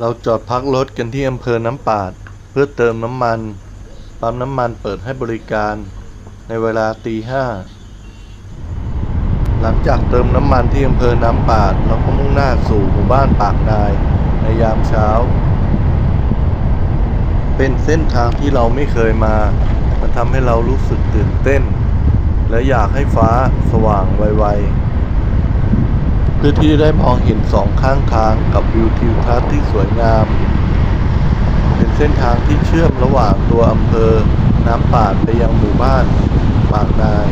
เราจอดพักรถกันที่อำเภอน้ำปาด เพื่อเติมน้ำมัน ปั๊มน้ำมันเปิดให้บริการในเวลาตีห้าหลังจากเติมน้ำมันที่อำเภอน้ำปาด เราก็มุ่งหน้าสู่หมู่บ้านปากนาย ในยามเช้า เป็นเส้นทางที่เราไม่เคยมา มันทำให้เรารู้สึกตื่นเต้น และอยากให้ฟ้าสว่างไวๆ พื่อที่จะได้มองเห็นสองข้างทางกับวิวทิวทัศน์ที่สวยงาม เป็นเส้นทางที่เชื่อมระหว่างตัวอำเภอ น้ำปาไปยังหมู่บ้านปากนาย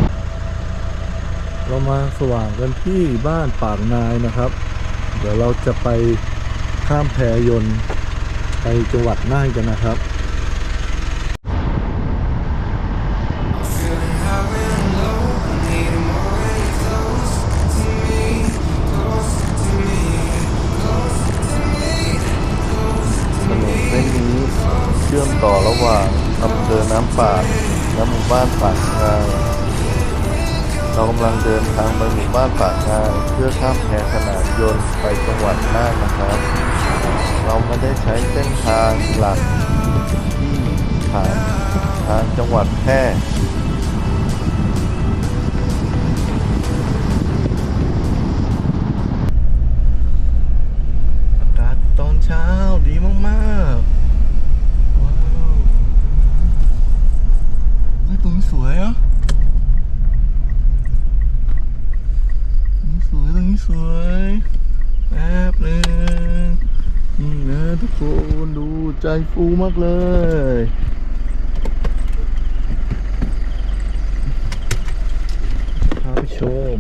เรามาสว่างกันที่บ้านปากนายนะครับ เดี๋ยวเราจะไปข้ามแพยนต์ไปจังหวัดน่านกันนะครับำลังเดินทางไปหมู่บ้านปากงายเพื่อข้ามแพขนาดยนต์ไปจังหวัดน่านนะครับ เราไม่ได้ใช้เส้นทางหลักที่ผ่านทางจังหวัดแพร่ ฟูมากเลยพาไปชม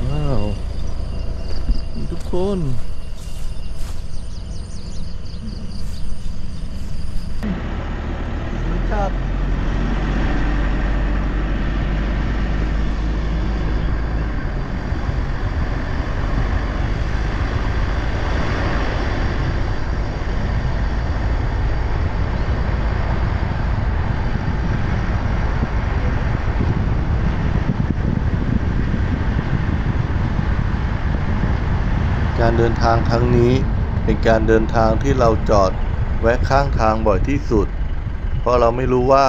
ว้าวทุกคน เดินทางครั้งนี้ เป็นการเดินทางที่เราจอดแวะข้างทางบ่อยที่สุด เพราะเราไม่รู้ว่า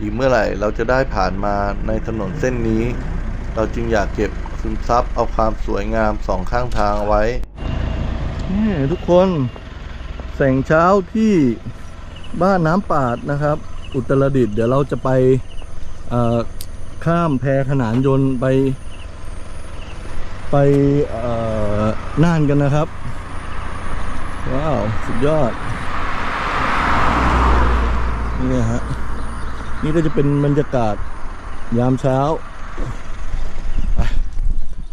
อีกเมื่อไหร่เราจะได้ผ่านมาในถนนเส้นนี้ เราจึงอยากเก็บซึมซับเอาความสวยงามสองข้างทางไว้นี่ทุกคนแสงเช้าที่บ้านน้ำปาดนะครับ อุตรดิตถ์เดี๋ยวเราจะไปข้ามแพขนานยนต์ไป ไปน่านกันนะครับ ว้าว สุดยอด นี่ฮะ นี่ก็จะเป็นบรรยากาศยามเช้า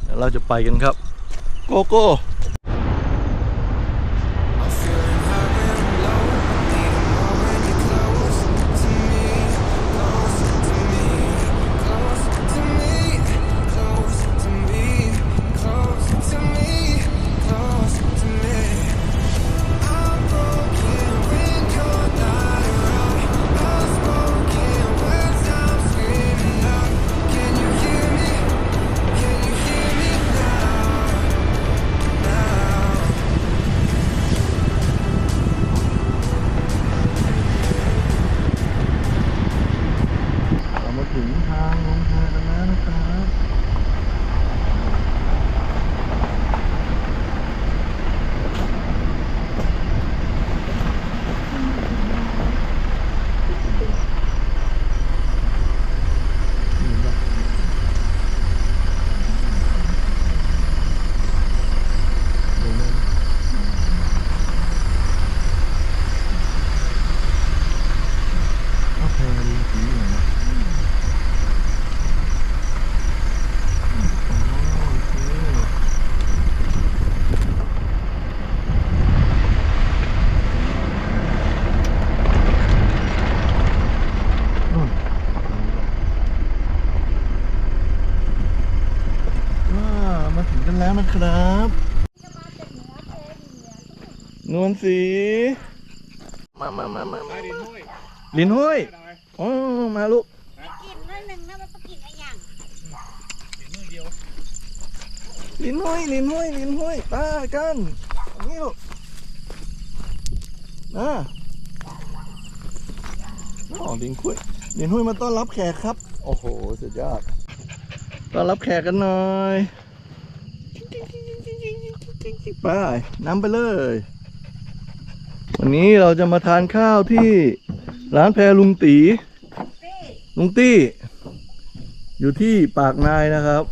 เดี๋ยวเราจะไปกันครับ โกโก้ นวลสีมามามามามาลินห้อยอ๋อมาลูกกินเรื่องหนึ่งนะมันไปกินอะไรอย่างลินห้อยลินห้อยลินห้อยตากันนี่ลูกนะอ๋อลินคุยลินหุยมาต้อนรับแขกครับ โอ้โหสุดยอดต้อนรับแขกกันหน่อยไปน้ำไปเลย วันนี้เราจะมาทานข้าวที่ร้านแพรลุงตี ลุงตี้ อยู่ที่ปากนายนะครับ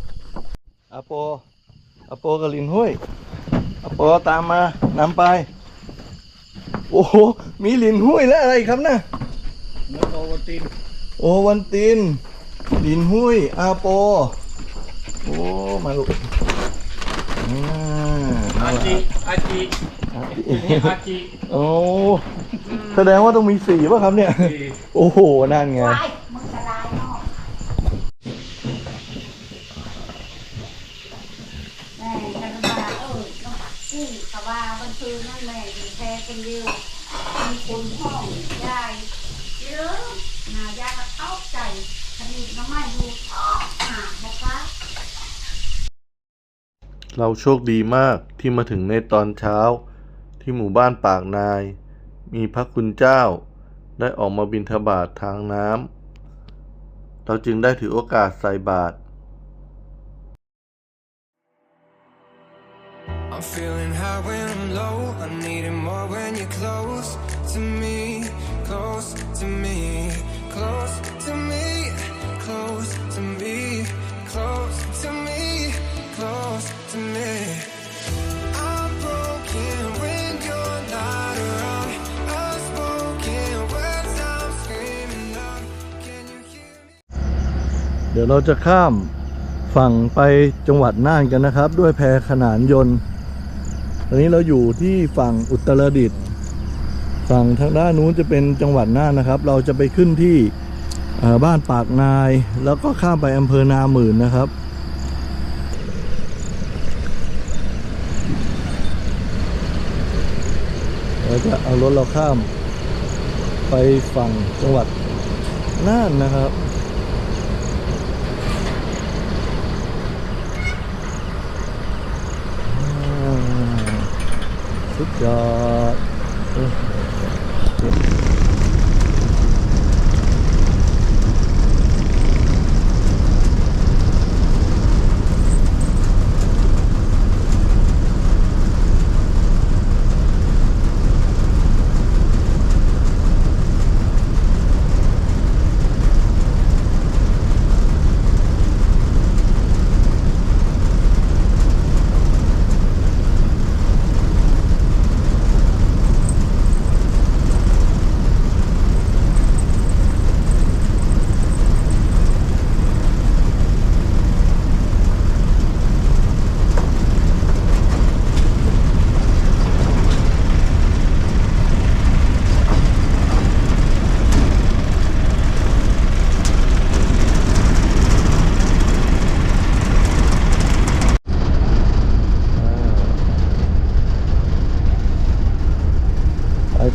อาโปอาโปกับลินห้วยอาโปตามมานำไป โอ้โห มีลินห้วยและอะไรอีกครับนะเนื้อโอวัลติน โอวันติน ลินห้วยอาโป โอ้ มาลูกอ่าอาจิอาจิ อาจิอาจิโอ้แสดงว่าต้องมีสีป่ะครับเนี่ย โอ้โห นั่นไง ไปมึงกระลายเนาะแม่กันมาเออต้องกู้กะว่าวันคืนนั่นแหละอยู่แพ้กันเดียวมีคนห้องยายเยอะนายาก็เข้าใจคดีน้ำไม้ดูออกหาบอกว่าเราโชคดีมากที่มาถึงในตอนเช้า ที่หมู่บ้านปากนาย มีพระคุณเจ้า ได้ออกมาบิณฑบาตทางน้ำเราจึงได้ถือโอกาสใส่บาตร I'm feeling high when I'm low. I need it more when you're close to me, close to me, เดี๋ยวเราจะข้ามฝั่งไปจังหวัดน่านกันนะครับ ด้วยแพขนานยนต์ตอนนี้เราอยู่ที่ฝั่งอุตรดิตถ์ฝั่งทางด้านนู้นจะเป็นจังหวัดน่านนะครับ เราจะไปขึ้นที่บ้านปากนาย แล้วก็ข้ามไปอำเภอนาหมื่นนะครับเราจะเอารถเราข้ามไปฝั่งจังหวัดน่านนะครับ สุด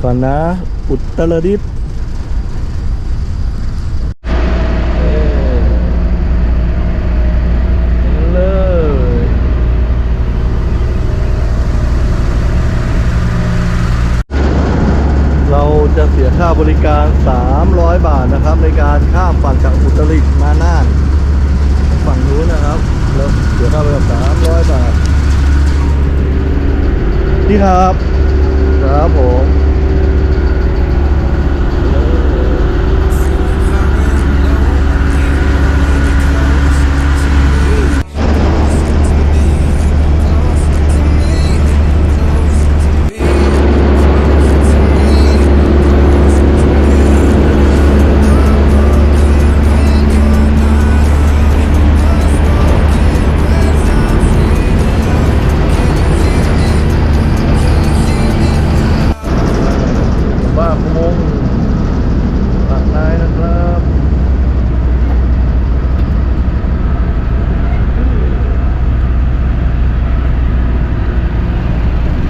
ก่อนนะ อุตรดิตถ์เอ้ยเราจะเสียค่าบริการ 300 บาทนะครับ ในการข้ามฝั่งจากอุตรดิตถ์มาน่าน ฝั่งนู้นนะครับแล้วเสียค่าบริการ300 บาทพี่ครับ ครับผม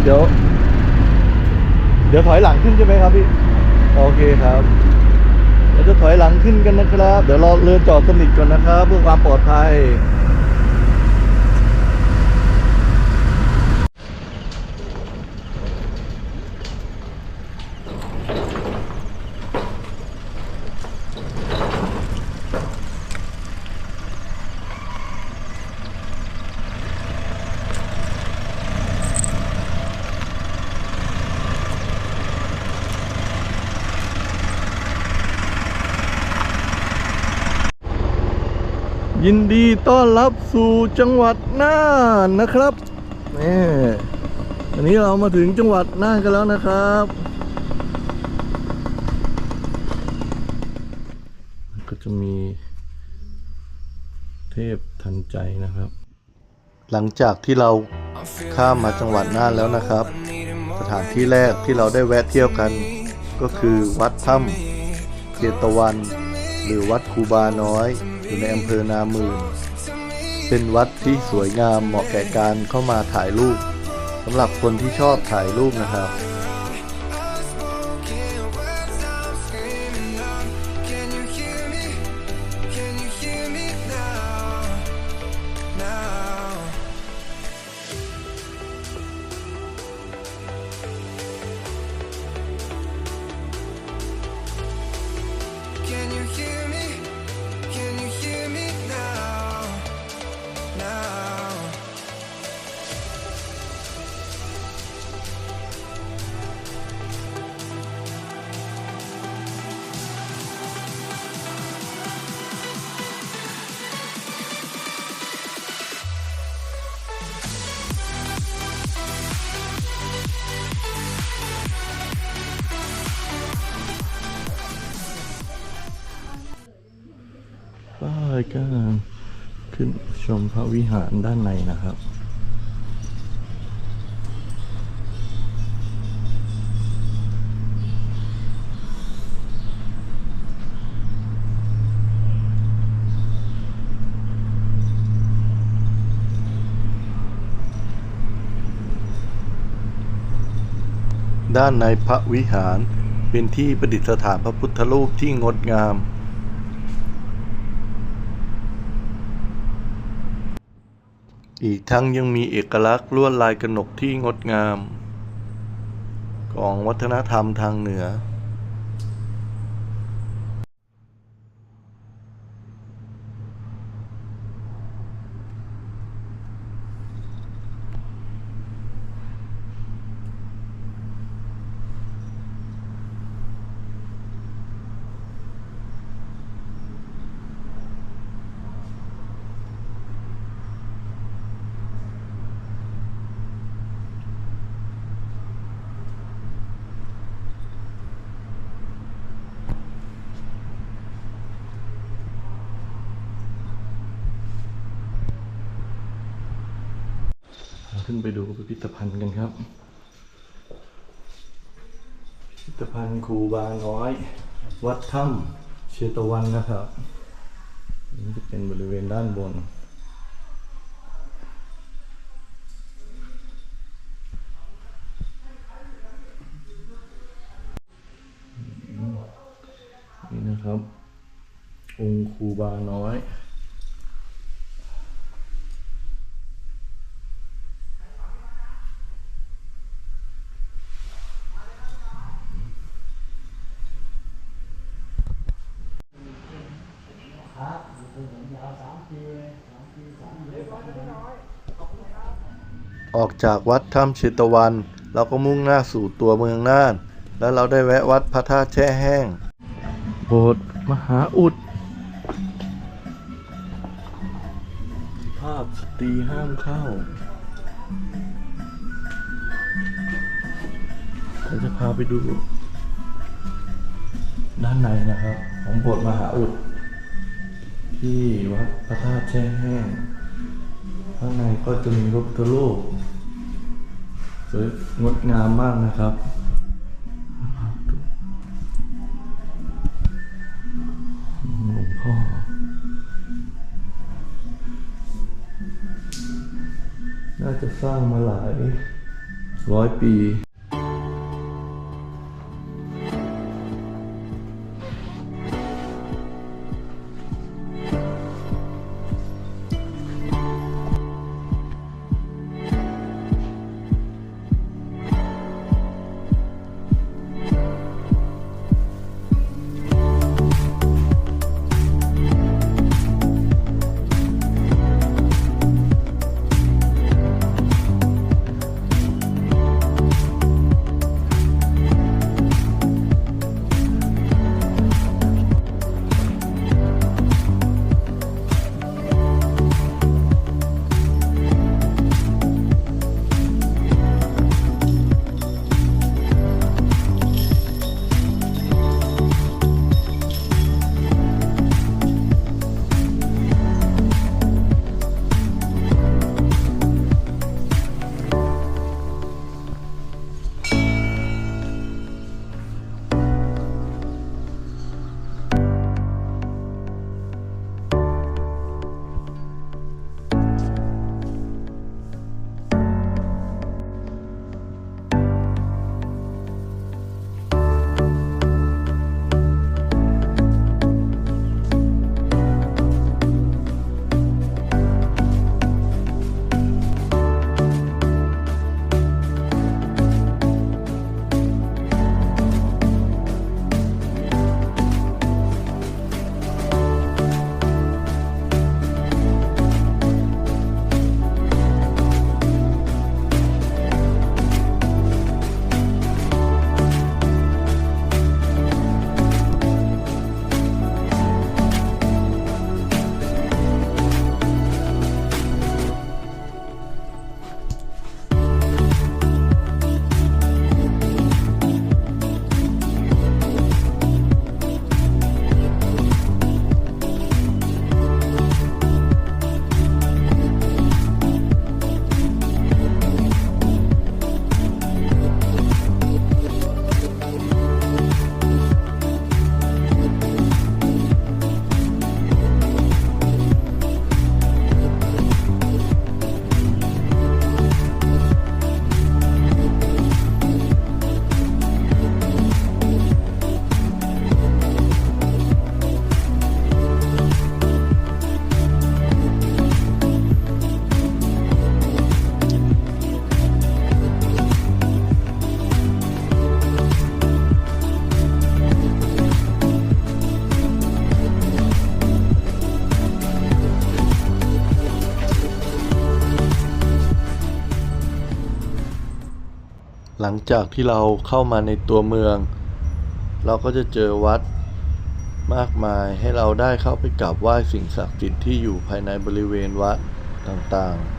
ดี๋ยว เดี๋ยวถอยหลังขึ้นใช่ไหมครับพี่ โอเคครับเราจะถอยหลังขึ้นกันนะครับ เดี๋ยวรอเรือจอดสนิทก่อนนะครับ เพื่อความปลอดภัย ยินดีต้อนรับสู่จังหวัดน่านนะครับนี่อันนี้เรามาถึงจังหวัดน่านกันแล้วนะครับ ก็จะมี เทพทันใจนะครับ หลังจากที่เราข้ามมาจังหวัดน่านแล้วนะครับ สถานที่แรกที่เราได้แวะเที่ยวกัน ก็คือวัดถ้ำเจตวัน หรือวัดคูบาน้อย อยู่ในอำเภอนามืนเป็นวัดที่สวยงามเหมาะแก่การเข้ามาถ่ายรูปสำหรับคนที่ชอบถ่ายรูปนะครับ ป้ายก็ขึ้นชมพระวิหารด้านในนะครับด้านในพระวิหารเป็นที่ประดิษฐานพระพุทธรูปที่งดงาม อีกทั้งยังมีเอกลักษณ์ลวดลายกระหนกที่งดงาม ของวัฒนธรรมทางเหนือ ขึ้นไปดูพิพิธภัณฑ์กันครับ พิพิธภัณฑ์ครูบาน้อย วัดถ้ำเชตวันนะครับนี่จะเป็นบริเวณด้านบนนะครับ องค์ครูบาน้อย ออก จากวัดถ้ำเชตวัน เราก็มุ่งหน้าสู่ตัวเมืองน่าน แล้วเราได้แวะวัดพระธาตุแช่แห้ง โบสถ์มหาอุด ภาพสตรีห้ามเข้าเราจะพาไปดู ด้านในนะครับ ของโบสถ์มหาอุด ที่วัดพระธาตุแช่แห้งข้างในก็จะมีพระพุทธรูป สวยงดงามมากนะครับหลวงพ่อน่าจะสร้างมาหลายร้อยปี หลังจากที่เราเข้ามาในตัวเมือง เราก็จะเจอวัดมากมายให้เราได้เข้าไปกราบไหว้สิ่งศักดิ์สิทธิ์ที่อยู่ภายในบริเวณวัดต่างๆ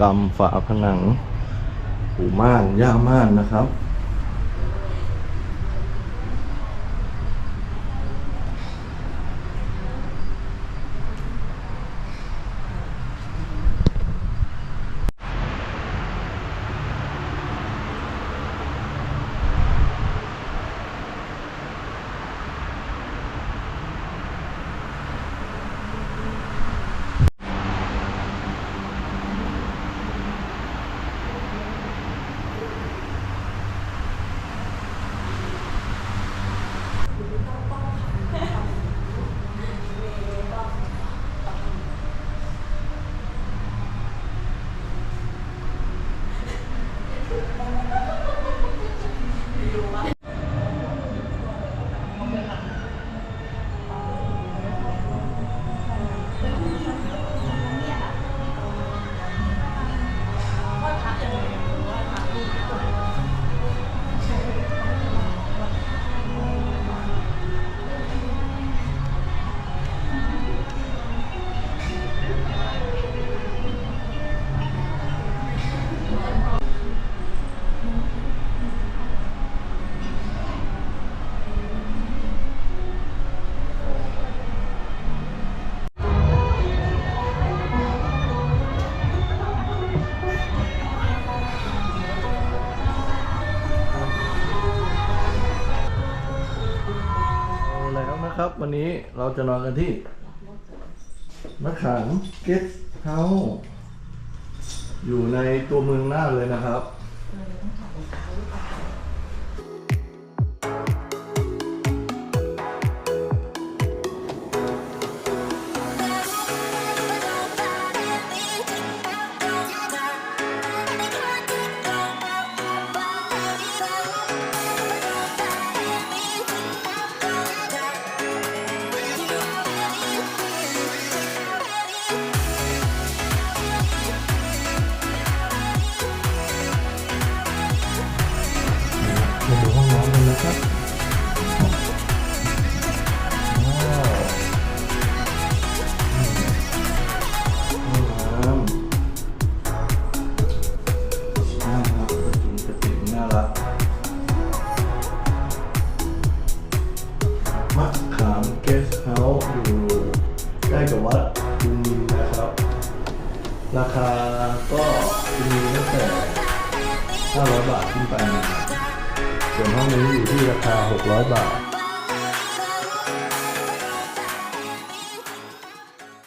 กรรมฝาผนังหูม่านย่าม่านนะครับ ครับ วันนี้เราจะนอนกันที่มะขามเกสเฮาอยู่ในตัวเมืองน่านเลยนะครับ